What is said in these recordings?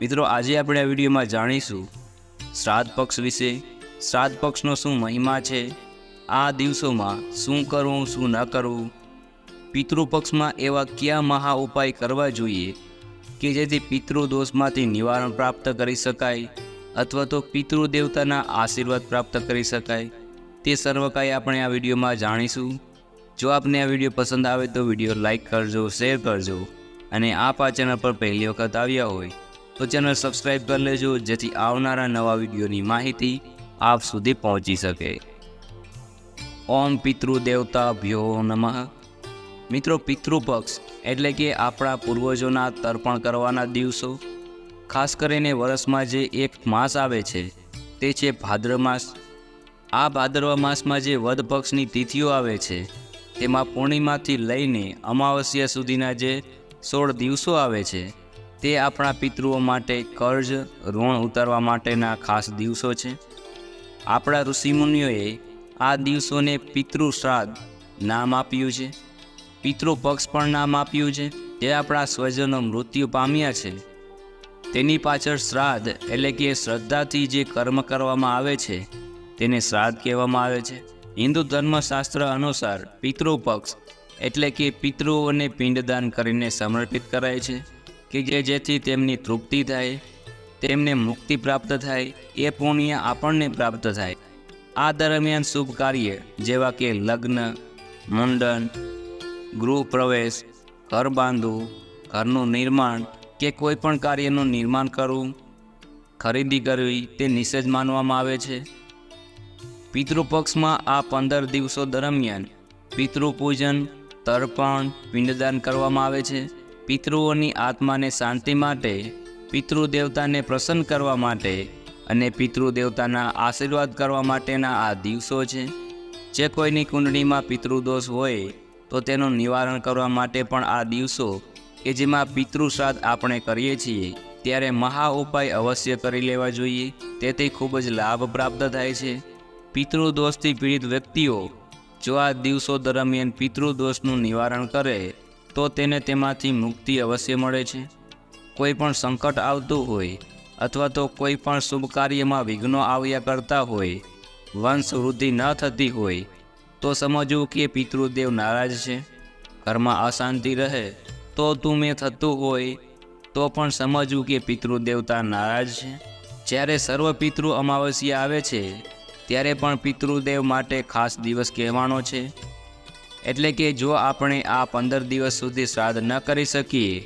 મિત્રો, આજે આપણે આ વિડીયોમાં જાણીશું શ્રાદ્ધ પક્ષ વિશે. શ્રાદ્ધ પક્ષનો શું મહિમા છે? આ દિવસોમાં શું કરવું, શું ન કરવું? પિતૃપક્ષમાં એવા કયા મહા ઉપાય કરવા જોઈએ કે જેથી પિતૃદોષમાંથી નિવારણ પ્રાપ્ત કરી શકાય અથવા તો પિતૃદેવતાના આશીર્વાદ પ્રાપ્ત કરી શકાય? તે સર્વ કાંઈ આપણે આ વિડીયોમાં જાણીશું. જો આપને આ વીડિયો પસંદ આવે તો વીડિયો લાઇક કરજો, શેર કરજો અને આપ આ ચેનલ પર પહેલી વખત આવ્યા હોય તો ચેનલ સબસ્ક્રાઈબ કરી લેજો, જેથી આવનારા નવા વિડીયોની માહિતી આપ સુધી પહોંચી શકે. ઓમ પિતૃ દેવતા ભ્યો નમઃ. મિત્રો, પિતૃપક્ષ એટલે કે આપણા પૂર્વજોના તર્પણ કરવાના દિવસો, ખાસ કરીને વર્ષમાં જે એક માસ આવે છે, તે છે ભાદ્ર માસ. આ ભાદરવા માસમાં જે વધ પક્ષની તિથિઓ આવે છે, તેમાં પૂર્ણિમાથી લઈને અમાવસ્યા સુધીના જે સોળ દિવસો આવે છે તે આપણા પિતૃઓ માટે કર્જ, ઋણ ઉતારવા માટેના ખાસ દિવસો છે. આપણા ઋષિમુનિઓએ આ દિવસોને પિતૃ શ્રાદ્ધ નામ આપ્યું છે. પિતૃ પક્ષ પણ નામ આપ્યું છે. જે આપણા સ્વજનો મૃત્યુ પામ્યા છે. તેની પાછળ શ્રાદ્ધ એટલે કે શ્રદ્ધાથી જે કર્મ કરવામાં આવે છે, તેને શ્રાદ્ધ કહેવામાં આવે છે. હિન્દુ ધર્મશાસ્ત્ર અનુસાર પિતૃપક્ષ એટલે કે પિતૃઓને પિંડદાન કરીને સમર્પિત કરાય છે. કે જે જેથી તેમની તૃપ્તિ થાય, તેમને મુક્તિ પ્રાપ્ત થાય, એ પુણ્ય આપણને પ્રાપ્ત થાય. આ દરમિયાન શુભ કાર્ય જેવા કે લગ્ન, મુંડન, ગૃહ પ્રવેશ, ઘર બાંધવું, ઘરનું નિર્માણ કે કોઈ પણ કાર્યનું નિર્માણ કરવું, ખરીદી કરવી તે નિષેધ માનવામાં આવે છે. પિતૃપક્ષમાં આ પંદર દિવસો દરમિયાન પિતૃપૂજન, તર્પણ, પિંડદાન કરવામાં આવે છે. પિતૃઓની આત્માને શાંતિ માટે, પિતૃદેવતાને પ્રસન્ન કરવા માટે અને પિતૃદેવતાના આશીર્વાદ કરવા માટેના આ દિવસો છે. જે કોઈની કુંડળીમાં પિતૃદોષ હોય, તો તેનું નિવારણ કરવા માટે પણ આ દિવસો કે જેમાં પિતૃશ્રાદ્ધ આપણે કરીએ છીએ, ત્યારે મહા ઉપાય અવશ્ય કરી લેવા જોઈએ. તેથી ખૂબ જ લાભ પ્રાપ્ત થાય છે. પિતૃદોષથી પીડિત વ્યક્તિઓ જો આ દિવસો દરમિયાન પિતૃદોષનું નિવારણ કરે તો તેને તેમાંથી મુક્તિ અવશ્ય મળે છે. કોઈ પણ સંકટ આવતું હોય અથવા તો કોઈ પણ શુભ કાર્યમાં વિઘ્નો આવ્યા કરતા હોય, વંશ વૃદ્ધિ ન થતી હોય, તો સમજવું કે પિતૃદેવ નારાજ છે. ઘરમાં અશાંતિ રહે તો તું થતું હોય, તો પણ સમજવું કે પિતૃદેવતા નારાજ છે. જ્યારે સર્વ પિતૃ અમાવસ્યા આવે છે, ત્યારે પણ પિતૃદેવ માટે ખાસ દિવસ કહેવાનો છે. એટલે કે જો આપણે આ પંદર દિવસ સુધી શ્રાદ્ધ ન કરી શકીએ,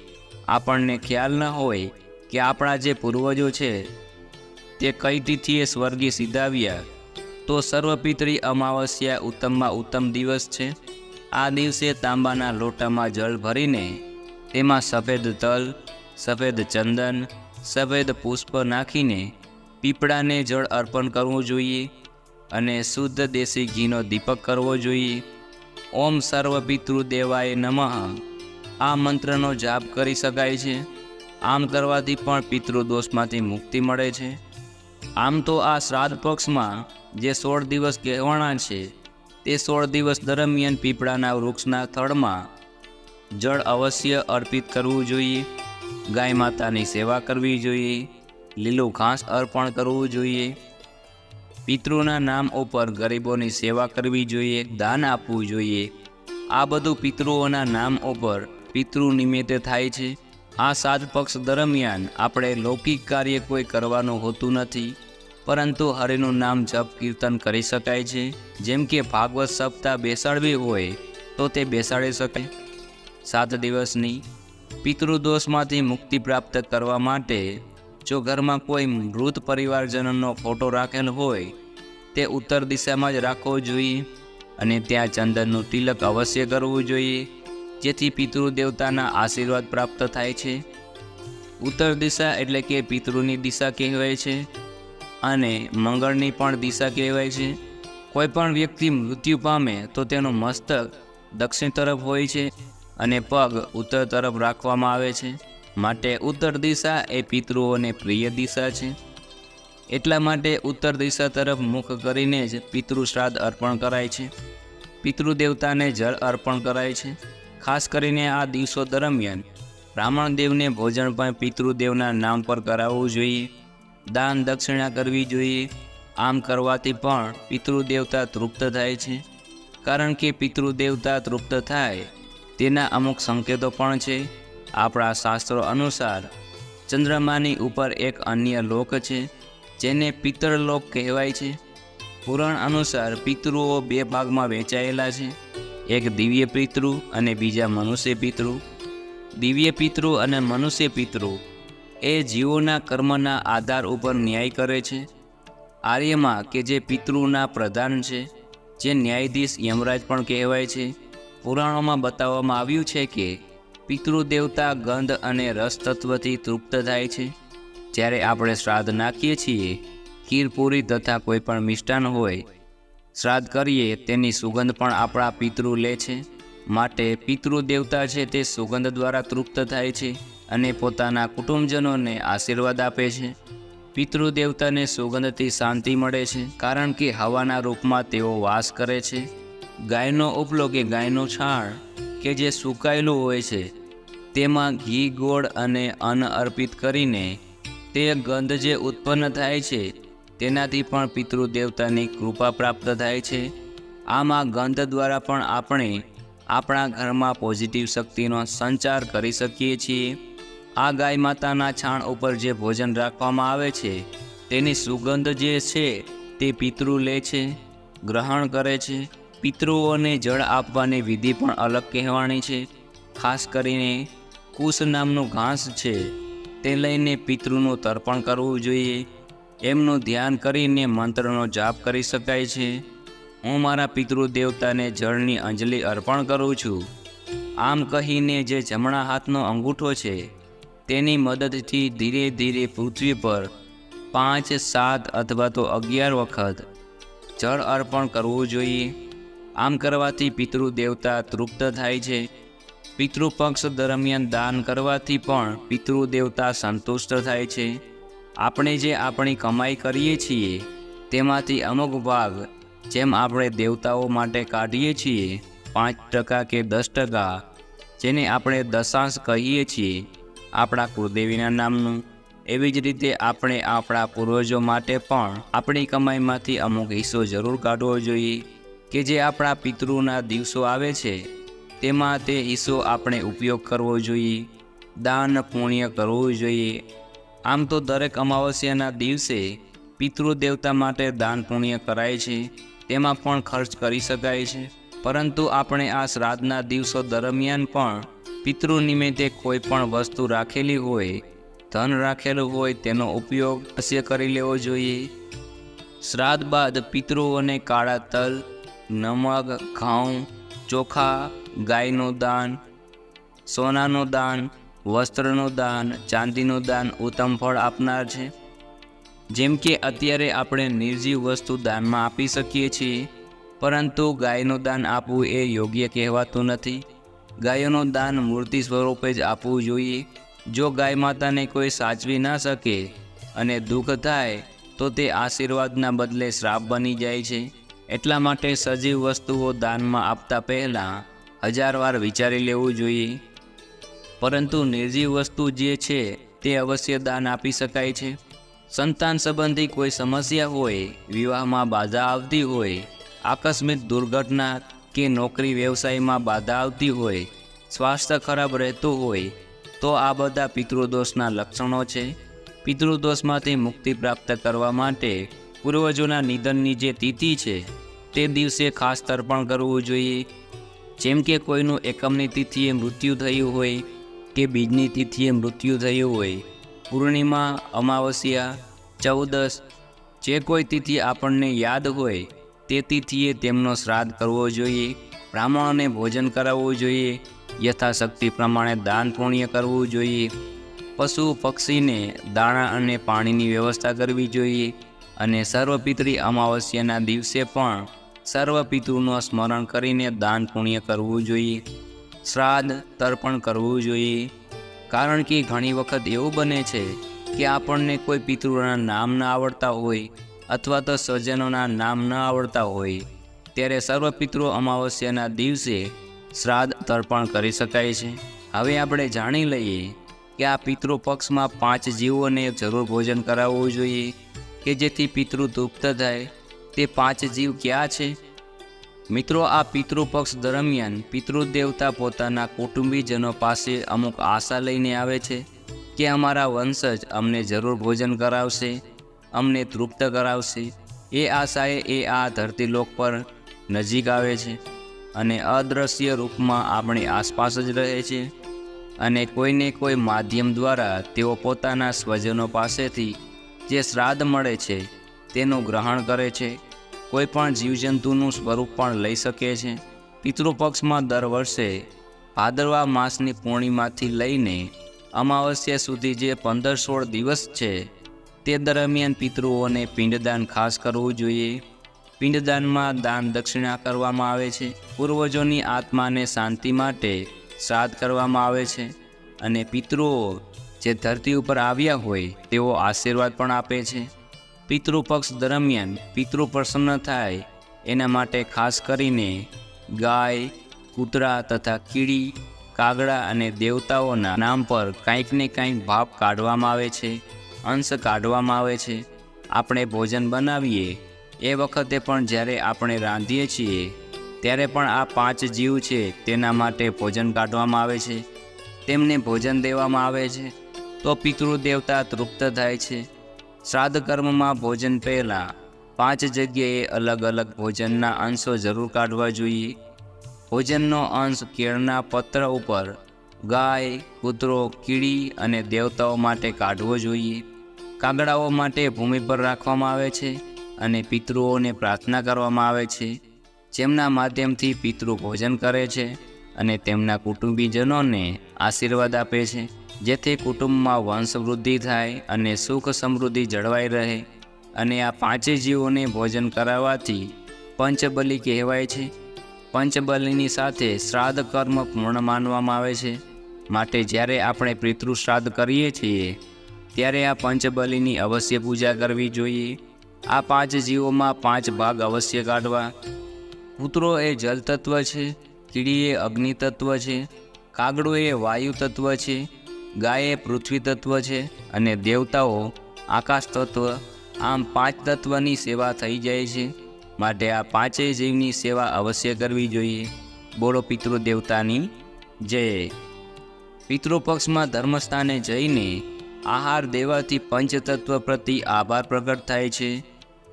આપણને ખ્યાલ ન હોય કે આપણા જે પૂર્વજો છે, તે કઈ તિથિએ સ્વર્ગી સીધાવ્યા, તો સર્વપિતરી અમાવસ્યા ઉત્તમમાં ઉત્તમ દિવસ છે. આ દિવસે તાંબાના લોટામાં જળ ભરીને તેમાં સફેદ તલ, સફેદ ચંદન, સફેદ પુષ્પ નાખીને પીપળાને જળ અર્પણ કરવું જોઈએ અને શુદ્ધ દેશી ઘીનો દીપક કરવો જોઈએ. ઓમ સર્વ પિતૃ દેવાય નમઃ. આ મંત્રનો જાપ કરી શકાય છે. આમ કરવાથી પણ પિતૃદોષમાંથી મુક્તિ મળે છે. આમ તો આ શ્રાદ્ધ પક્ષમાં જે સોળ દિવસ કહેવાના છે, તે સોળ દિવસ દરમિયાન પીપળાના વૃક્ષના થડમાં જળ અવશ્ય અર્પિત કરવું જોઈએ. ગાય માતાની સેવા કરવી જોઈએ. લીલું ઘાસ અર્પણ કરવું જોઈએ. પિતૃના નામ ઉપર ગરીબોની સેવા કરવી જોઈએ, દાન આપવું જોઈએ. આ બધું પિતૃઓના નામ ઉપર પિતૃ નિમિત્તે થાય છે. આ સાત પક્ષ દરમિયાન આપણે લૌકિક કાર્ય કોઈ કરવાનું હોતું નથી, પરંતુ હરિનું નામ જપ કીર્તન કરી શકાય છે. જેમ કે ભાગવત સપ્તાહ બેસાડવી હોય, તો તે બેસાડી શકાય. સાત દિવસની પિતૃદોષમાંથી મુક્તિ પ્રાપ્ત કરવા માટે જો ઘરમાં કોઈ મૃત પરિવારજનનો ફોટો રાખેલ હોય, તે ઉત્તર દિશામાં જ રાખવો જોઈએ અને ત્યાં ચંદનનું તિલક અવશ્ય કરવું જોઈએ, જેથી પિતૃદેવતાના આશીર્વાદ પ્રાપ્ત થાય છે. ઉત્તર દિશા એટલે કે પિતૃની દિશા કહેવાય છે અને મંગળની પણ દિશા કહેવાય છે. કોઈ પણ વ્યક્તિ મૃત્યુ પામે તો તેનું મસ્તક દક્ષિણ તરફ હોય છે અને પગ ઉત્તર તરફ રાખવામાં આવે છે. માટે ઉત્તર દિશા એ પિતૃઓને પ્રિય દિશા છે. એટલા માટે ઉત્તર દિશા તરફ મુખ કરીને જ પિતૃ શ્રાદ્ધ અર્પણ કરાય છે. પિતૃદેવતાને જળ અર્પણ કરાય છે. ખાસ કરીને આ દિવસો દરમિયાન બ્રાહ્મણ દેવને ભોજન પણ પિતૃદેવના નામ પર કરાવવું જોઈએ. દાન દક્ષિણા કરવી જોઈએ. આમ કરવાથી પણ પિતૃદેવતા તૃપ્ત થાય છે. કારણ કે પિતૃદેવતા તૃપ્ત થાય તેના અમુક સંકેતો પણ છે. આપણા શાસ્ત્રો અનુસાર ચંદ્રમાની ઉપર એક અન્ય લોક છે, જેને પિતૃલોક કહેવાય છે. પુરાણ અનુસાર પિતૃઓ બે ભાગમાં વહેંચાયેલા છે, એક દિવ્ય પિતૃ અને બીજા મનુષ્ય પિતૃ. દિવ્ય પિતૃ અને મનુષ્ય પિતૃ એ જીવોના કર્મના આધાર ઉપર ન્યાય કરે છે. આર્યમાં કે જે પિતૃના પ્રધાન છે, જે ન્યાયાધીશ યમરાજ પણ કહેવાય છે. પુરાણોમાં બતાવવામાં આવ્યું છે કે પિતૃદેવતા, ગંધ અને રસ તત્વથી તૃપ્ત થાય છે. જ્યારે આપણે શ્રાદ્ધ નાખીએ છીએ ખીરપૂરી તથા કોઈ પણ મિષ્ટાન હોય, શ્રાદ્ધ કરીએ, તેની સુગંધ પણ આપણા પિતૃ લે છે. માટે પિતૃ દેવતા છે તે સુગંધ દ્વારા તૃપ્ત થાય છે અને પોતાના કુટુંબજનોને આશીર્વાદ આપે છે. પિતૃદેવતાને સુગંધથી શાંતિ મળે છે, કારણ કે હવાના રૂપમાં તેઓ વાસ કરે છે. ગાયનો ઉપલો કે ગાયનું છાણ કે જે સુકાયેલું હોય છે, તેમાં ઘી, ગોળ અને અન્ન અર્પિત કરીને તે ગંધ જે ઉત્પન્ન થાય છે, તેનાથી પણ પિતૃ દેવતાની કૃપા પ્રાપ્ત થાય છે. આમાં ગંધ દ્વારા પણ આપણે આપણા ઘરમાં પોઝિટિવ શક્તિનો સંચાર કરી શકીએ છીએ. આ ગાય માતાના છાણ ઉપર જે ભોજન રાખવામાં આવે છે, તેની સુગંધ જે છે, તે પિતૃ લે છે, ગ્રહણ કરે છે. પિતૃઓને જળ આપવાની વિધિ પણ અલગ કહેવાની છે. ખાસ કરીને કુશ નામનું ઘાસ છે, તે લઈને પિતૃનું તર્પણ કરવું જોઈએ. એમનું ધ્યાન કરીને મંત્રનો જાપ કરી શકાય છે. હું મારા પિતૃ દેવતાને જળની અંજલિ અર્પણ કરું છું. આમ કહીને જે જમણા હાથનો અંગૂઠો છે, તેની મદદથી ધીરે ધીરે પૃથ્વી પર પાંચ, સાત અથવા તો અગિયાર વખત જળ અર્પણ કરવું જોઈએ. આમ કરવાથી પિતૃ દેવતા તૃપ્ત થાય છે. પિતૃપક્ષ દરમિયાન દાન કરવાથી પણ પિતૃ દેવતા સંતુષ્ટ થાય છે. આપણે જે આપણી કમાઈ કરીએ છીએ, તેમાંથી અમુક ભાગ જેમ આપણે દેવતાઓ માટે કાઢીએ છીએ, પાંચ ટકા કે દસ ટકા, જેને આપણે દશાંશ કહીએ છીએ, આપણા કુળદેવીના નામનું. એવી જ રીતે આપણે આપણા પૂર્વજો માટે પણ આપણી કમાઈમાંથી અમુક હિસ્સો જરૂર કાઢવો જોઈએ. કે જે આપણા પિતૃના દિવસો આવે છે, તેમાં તે હિસ્સો આપણે ઉપયોગ કરવો જોઈએ, દાન પુણ્ય કરવું જોઈએ. આમ તો દરેક અમાવસ્યાના દિવસે પિતૃ દેવતા માટે દાન પુણ્ય કરાય છે, તેમાં પણ ખર્ચ કરી શકાય છે. પરંતુ આપણે આ શ્રાદ્ધના દિવસો દરમિયાન પણ પિતૃ નિમિત્તે કોઈ પણ વસ્તુ રાખેલી હોય, ધન રાખેલું હોય, તેનો ઉપયોગ અવશ્ય કરી લેવો જોઈએ. શ્રાદ્ધ બાદ પિતૃઓને કાળા તલ નમક, ઘઉં, ચોખા, ગાયનું દાન, સોનાનું દાન, વસ્ત્રનું દાન, ચાંદીનું દાન ઉત્તમ ફળ આપનાર છે. જેમ કે અત્યારે આપણે નિર્જીવ વસ્તુ દાનમાં આપી શકીએ છીએ, પરંતુ ગાયનું દાન આપવું એ યોગ્ય કહેવાતું નથી. ગાયોનું દાન મૂર્તિ સ્વરૂપે જ આપવું જોઈએ. જો ગાય માતાને કોઈ સાચવી ના શકે અને દુઃખ થાય, તો તે આશીર્વાદના બદલે શ્રાપ બની જાય છે. એટલા માટે સજીવ વસ્તુઓ દાનમાં આપતા પહેલાં હજાર વાર વિચારી લેવું જોઈએ. પરંતુ નિર્જીવ વસ્તુ જે છે તે અવશ્ય દાન આપી શકાય છે. સંતાન સંબંધી કોઈ સમસ્યા હોય, વિવાહમાં બાધા આવતી હોય, આકસ્મિક દુર્ઘટના કે નોકરી વ્યવસાયમાં બાધા આવતી હોય, સ્વાસ્થ્ય ખરાબ રહેતું હોય, તો આ બધા પિતૃદોષના લક્ષણો છે. પિતૃદોષમાંથી મુક્તિ પ્રાપ્ત કરવા માટે પૂર્વજોના નિધનની જે તિથિ છે, તે દિવસે ખાસ તર્પણ કરવું જોઈએ. જેમ કે કોઈનું એકમની તિથિએ મૃત્યુ થયું હોય કે બીજની તિથિએ મૃત્યુ થયું હોય, પૂર્ણિમા, અમાવસ્યા ચૌદસ જે કોઈ તિથિ આપણને યાદ હોય, તે તિથિએ તેમનો શ્રાદ્ધ કરવો જોઈએ. બ્રાહ્મણોને ભોજન કરાવવું જોઈએ. યથાશક્તિ પ્રમાણે દાન પુણ્ય કરવું જોઈએ. પશુ પક્ષીને દાણા અને પાણીની વ્યવસ્થા કરવી જોઈએ. અને સર્વપિતરી અમાવસ્યાના દિવસે પણ સર્વપિતૃનું સ્મરણ કરીને દાન પુણ્ય કરવું જોઈએ. શ્રાદ્ધ તર્પણ કરવું જોઈએ. કારણ કે ઘણી વખત એવું બને છે કે આપણને કોઈ પિતૃના નામ ન આવડતા હોય અથવા તો સ્વજનોના નામ ન આવડતા હોય. ત્યારે સર્વ પિતૃ અમાવસ્યાના દિવસે શ્રાદ્ધ તર્પણ કરી શકાય છે. હવે આપણે જાણી લઈએ કે આ પિતૃ પક્ષમાં પાંચ જીવોને જરૂર ભોજન કરાવવું જોઈએ. કે જેથી પિતૃ તૃપ્ત થાય, તે પાંચ જીવ ક્યાં છે? મિત્રો, આ પિતૃપક્ષ દરમિયાન પિતૃદેવતા પોતાના કુટુંબીજનો પાસે અમુક આશા લઈને આવે છે કે અમારા વંશજ અમને જરૂર ભોજન કરાવશે, અમને તૃપ્ત કરાવશે. એ આશાએ એ આ ધરતીલોક પર નજીક આવે છે અને અદ્રશ્ય રૂપમાં આપણી આસપાસ જ રહે છે અને કોઈને કોઈ માધ્યમ દ્વારા તેઓ પોતાના સ્વજનો પાસેથી જે શ્રાદ્ધ મળે છે, તેનું ગ્રહણ કરે છે. કોઈ પણ જીવજંતુનું સ્વરૂપ પણ લઈ શકે છે. પિતૃપક્ષમાં દર વર્ષે ભાદરવા માસની પૂર્ણિમાથી લઈને અમાવસ્યા સુધી જે પંદર સોળ દિવસ છે, તે દરમિયાન પિતૃઓને પિંડદાન ખાસ કરવું જોઈએ. પિંડદાનમાં દાન દક્ષિણા કરવામાં આવે છે. પૂર્વજોની આત્માને શાંતિ માટે શ્રાદ્ધ કરવામાં આવે છે અને પિતૃઓ જે ધરતી ઉપર આવ્યા હોય, તેઓ આશીર્વાદ પણ આપે છે. પિતૃપક્ષ દરમિયાન પિતૃ પ્રસન્ન થાય, એના માટે ખાસ કરીને ગાય, કૂતરા તથા કીડી, કાગડા અને દેવતાઓના નામ પર કાંઈક ને કાંઈક ભાપ કાઢવામાં આવે છે, અંશ કાઢવામાં આવે છે. આપણે ભોજન બનાવીએ, એ વખતે પણ જ્યારે આપણે રાંધીએ છીએ, ત્યારે પણ આ પાંચ જીવ છે, તેના માટે ભોજન કાઢવામાં આવે છે. તેમને ભોજન દેવામાં આવે છે. તો પિતૃ દેવતા તૃપ્ત થાય છે. શ્રાદ્ધ કર્મમાં ભોજન પહેલાં પાંચ જગ્યાએ અલગ અલગ ભોજનના અંશો જરૂર કાઢવા જોઈએ. ભોજનનો અંશ કેળના પત્ર ઉપર ગાય, કૂતરો, કીડી અને દેવતાઓ માટે કાઢવો જોઈએ. કાગડાઓ માટે ભૂમિ પર રાખવામાં આવે છે અને પિતૃઓને પ્રાર્થના કરવામાં આવે છે. જેમના માધ્યમથી પિતૃ ભોજન કરે છે અને તેમના કુટુંબીજનોને આશીર્વાદ આપે છે. જેથી કુટુંબમાં વંશ વૃદ્ધિ થાય અને સુખ સમૃદ્ધિ જળવાઈ રહે અને આ પાંચે જીવોને ભોજન કરાવવાથી પંચબલી કહેવાય છે. પંચબલીની સાથે શ્રાદ્ધ કર્મ પૂર્ણ માનવામાં આવે છે. માટે જ્યારે આપણે પિતૃ શ્રાદ્ધ કરીએ છીએ, ત્યારે આ પંચબલીની અવશ્ય પૂજા કરવી જોઈએ. આ પાંચ જીવોમાં પાંચ ભાગ અવશ્ય કાઢવા. કૂતરો એ જલતત્વ છે કીડી એ અગ્નિ તત્વ છે, કાગડો એ વાયુ તત્વ છે ગાય એ પૃથ્વી તત્વ છે અને દેવતાઓ આકાશ તત્વ, આમ પાંચ તત્વની સેવા થઈ જાય છે. માટે આ પાંચેય જીવની સેવા અવશ્ય કરવી જોઈએ. બોલો પિતૃ દેવતાની, જય. પિતૃપક્ષમાં ધર્મસ્થાને જઈને આહાર દેવાથી પંચતત્વ પ્રતિ આભાર પ્રગટ થાય છે.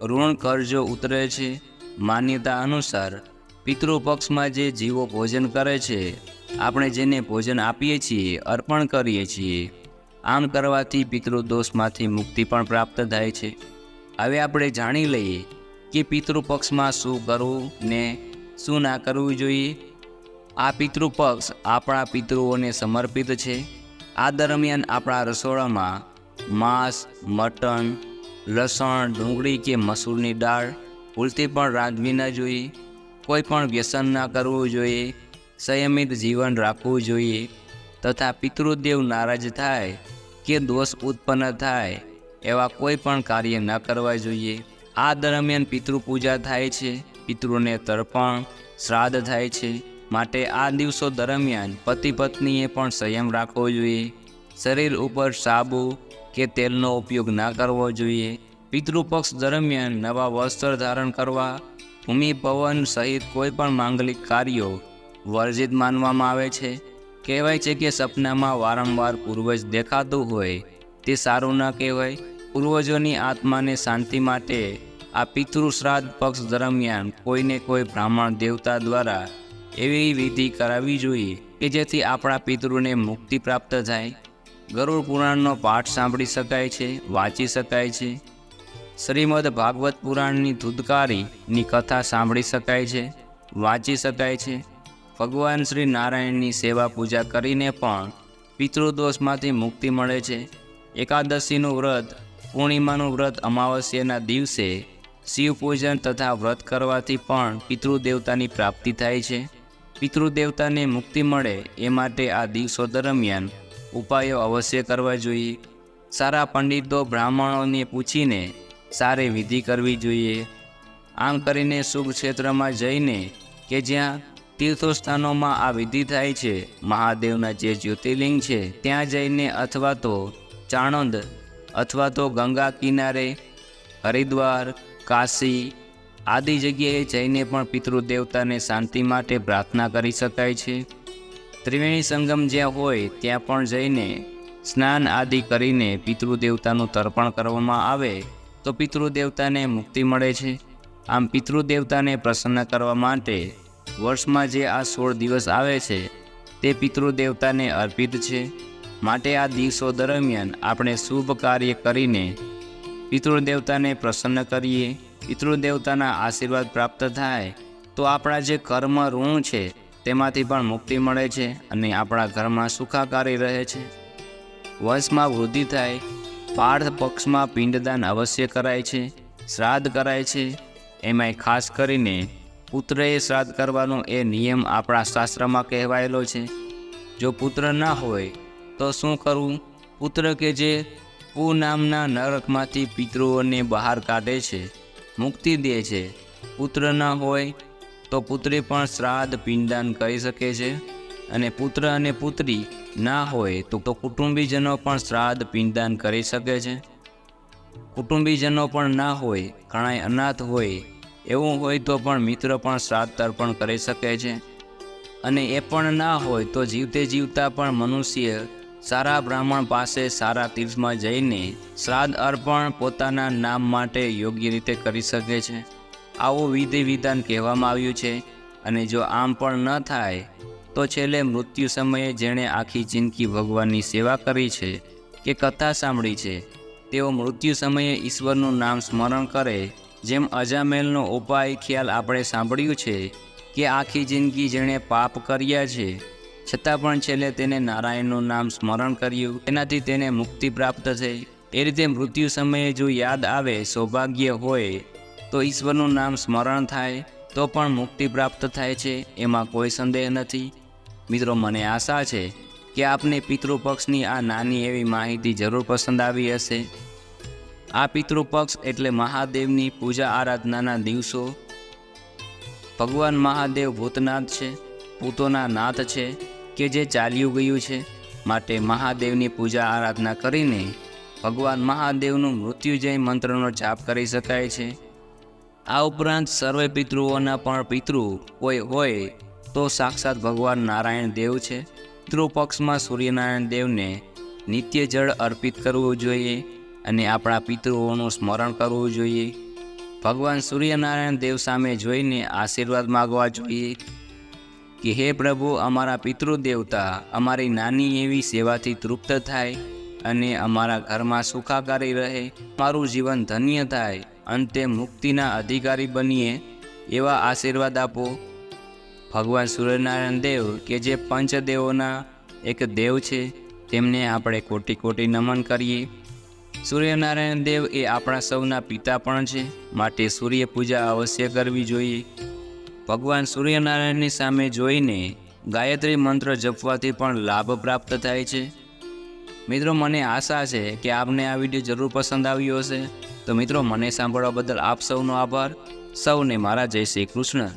ઋણ કરજો ઉતરે છે. માન્યતા અનુસાર પિતૃપક્ષમાં જે જીવો ભોજન કરે છે આપણે જેને ભોજન આપીએ છીએ, અર્પણ કરીએ છીએ, આમ કરવાથી પિતૃદોષમાંથી મુક્તિ પણ પ્રાપ્ત થાય છે. હવે આપણે જાણી લઈએ કે પિતૃપક્ષમાં શું કરવું ને શું ના કરવું જોઈએ. આ પિતૃપક્ષ આપણા પિતૃઓને સમર્પિત છે. આ દરમિયાન આપણા રસોડામાં માંસ, મટન, લસણ, ડુંગળી કે મસૂરની દાળ ભૂલથી પણ રાંધવી ન જોઈએ. કોઈ પણ વ્યસન ન કરવું જોઈએ. સંયમિત જીવન રાખવું જોઈએ તથા પિતૃદેવ નારાજ થાય કે દોષ ઉત્પન્ન થાય એવા કોઈ પણ કાર્ય ન કરવા જોઈએ. આ દરમિયાન પિતૃ પૂજા થાય છે, પિતૃને તર્પણ, શ્રાદ્ધ થાય છે. માટે આ દિવસો દરમિયાન પતિ પત્નીએ પણ સંયમ રાખવો જોઈએ. શરીર ઉપર સાબુ કે તેલનો ઉપયોગ ના કરવો જોઈએ. પિતૃપક્ષ દરમિયાન નવા વસ્ત્ર ધારણ કરવા, ભૂમિ પવન સહિત કોઈ પણ માંગલિક કાર્યો વર્જિત માનવામાં આવે છે. કહેવાય છે કે સપનામાં વારંવાર પૂર્વજ દેખાતું હોય, તે સારું ન કહેવાય. પૂર્વજોની આત્માને શાંતિ માટે આ પિતૃ શ્રાદ્ધ પક્ષ દરમિયાન કોઈને કોઈ બ્રાહ્મણ દેવતા દ્વારા એવી વિધિ કરાવવી જોઈએ કે જેથી આપણા પિતૃને મુક્તિ પ્રાપ્ત થાય. ગરુડ પુરાણનો પાઠ સાંભળી શકાય છે, વાંચી શકાય છે. શ્રીમદ ભાગવત પુરાણની ધુધકારીની કથા સાંભળી શકાય છે, વાંચી શકાય છે. ભગવાન શ્રી નારાયણની સેવા પૂજા કરીને પણ પિતૃદોષમાંથી મુક્તિ મળે છે. એકાદશીનું વ્રત, પૂર્ણિમાનું વ્રત અમાવસ્યાના દિવસે શિવ પૂજન તથા વ્રત કરવાથી પણ પિતૃદેવતાની પ્રાપ્તિ થાય છે. પિતૃદેવતાને મુક્તિ મળે એ માટે આ દિવસો દરમિયાન ઉપાયો અવશ્ય કરવા જોઈએ. સારા પંડિતો, બ્રાહ્મણોને પૂછીને સારી વિધિ કરવી જોઈએ. આમ કરીને શુભ ક્ષેત્રમાં જઈને કે જ્યાં તીર્થોસ્થાનોમાં આ વિધિ થાય છે. મહાદેવના જે જ્યોતિર્લિંગ છે, ત્યાં જઈને અથવા તો ચાણંદ અથવા તો ગંગા કિનારે, હરિદ્વાર, કાશી આદિ જગ્યાએ જઈને પણ પિતૃદેવતાને શાંતિ માટે પ્રાર્થના કરી શકાય છે. ત્રિવેણી સંગમ જ્યાં હોય, ત્યાં પણ જઈને સ્નાન આદિ કરીને પિતૃદેવતાનું તર્પણ કરવામાં આવે, તો પિતૃદેવતાને મુક્તિ મળે છે. આમ પિતૃદેવતાને પ્રસન્ન કરવા માટે વર્ષમાં જે આ સોળ દિવસ આવે છે, તે પિતૃદેવતાને અર્પિત છે. માટે આ દિવસો દરમિયાન આપણે શુભ કાર્ય કરીને પિતૃદેવતાને પ્રસન્ન કરીએ, પિતૃદેવતાના આશીર્વાદ પ્રાપ્ત થાય, તો આપણા જે કર્મ ઋણ છે, તેમાંથી પણ મુક્તિ મળે છે અને આપણા ઘરમાં સુખાકારી રહે છે. વંશમાં વૃદ્ધિ થાય, પાર્થ પક્ષમાં પિંડદાન અવશ્ય કરાય છે, શ્રાદ્ધ કરાય છે. એમાંય ખાસ કરીને પુત્રએ શ્રાદ્ધ કરવાનો એ નિયમ આપણા શાસ્ત્રમાં કહેવાયેલો છે. જો પુત્ર ના હોય, તો શું કરવું? પુત્ર કે જે કુ નામના નરકમાંથી પિતૃઓને બહાર કાઢે છે, મુક્તિ દે છે. પુત્ર ન હોય, તો પુત્રી પણ શ્રાદ્ધ પિંડદાન કરી શકે છે. અને પુત્ર અને પુત્રી ના હોય, તો કુટુંબીજનો પણ શ્રાદ્ધ પિંડદાન કરી શકે છે. કુટુંબીજનો પણ ના હોય, ઘણાય અનાથ હોય એવું હોય તો પણ મિત્ર પણ શ્રાદ્ધ તર્પણ કરી શકે છે. અને એ પણ ના હોય તો જીવતે જીવતા પણ મનુષ્ય સારા બ્રાહ્મણ પાસે સારા તીર્થમાં જઈને શ્રાદ્ધ અર્પણ પોતાના નામ માટે યોગ્ય રીતે કરી શકે છે. આવું વિધિ વિધાન કહેવામાં આવ્યું છે. અને જો આમ પણ ન થાય, તો છેલ્લે મૃત્યુ સમયે જેણે આખી જિંદગી ભગવાનની સેવા કરી છે કે કથા સાંભળી છે, તેઓ મૃત્યુ સમયે ઈશ્વરનું નામ સ્મરણ કરે જેમ અજામેલનો ઉપાય ખ્યાલ આપણે સાંભળ્યું છે કે આખી જિંદગી જેણે પાપ કર્યા છે, છતાં પણ છેલ્લે તેને નારાયણનું નામ સ્મરણ કર્યું. એનાથી તેને મુક્તિ પ્રાપ્ત થઈ. એ રીતે મૃત્યુ સમયે જો યાદ આવે, સૌભાગ્ય હોય, તો ઈશ્વરનું નામ સ્મરણ થાય, તો પણ મુક્તિ પ્રાપ્ત થાય છે, એમાં કોઈ સંદેહ નથી. મિત્રો, મને આશા છે કે આપને પિતૃપક્ષની આ નાની એવી માહિતી જરૂર પસંદ આવી હશે. આ પિતૃપક્ષ એટલે મહાદેવની પૂજા આરાધનાના દિવસો. ભગવાન મહાદેવ ભૂતનાથ છે, પૂતોના નાથ છે, કે જે ચાલ્યું ગયું છે, માટે મહાદેવની પૂજા આરાધના કરીને ભગવાન મહાદેવનું મૃત્યુજય મંત્રનો જાપ કરી શકાય છે. આ ઉપરાંત સર્વે પિતૃઓના પણ પિતૃ કોઈ હોય તો સાક્ષાત ભગવાન નારાયણ દેવ છે. પિતૃપક્ષમાં સૂર્યનારાયણ દેવને નિત્ય જળ અર્પિત કરવું જોઈએ. અને આપણા પિતૃઓનું સ્મરણ કરવું જોઈએ. ભગવાન સૂર્યનારાયણ દેવ સામે જોઈને આશીર્વાદ માગવા જોઈએ કે હે પ્રભુ, અમારા પિતૃ દેવતા અમારી નાની એવી સેવાથી તૃપ્ત થાય અને અમારા ઘરમાં સુખાકારી રહે. મારું જીવન ધન્ય થાય, અંતે મુક્તિના અધિકારી બનીએ એવા આશીર્વાદ આપો. ભગવાન સૂર્યનારાયણ દેવ કે જે પંચદેવોના એક દેવ છે, તેમને આપણે કોટી કોટી નમન કરીએ. સૂર્યનારાયણ દેવ એ આપણા સૌના પિતા પણ છે. માટે સૂર્ય પૂજા અવશ્ય કરવી જોઈએ. ભગવાન સૂર્યનારાયણની સામે જોઈને ગાયત્રી મંત્ર જપવાથી પણ લાભ પ્રાપ્ત થાય છે. મિત્રો, મને આશા છે કે આપને આ વીડિયો જરૂર પસંદ આવ્યો હશે. તો મિત્રો, મને સાંભળવા બદલ આપ સૌનો આભાર. સૌને મારા જય શ્રી કૃષ્ણ.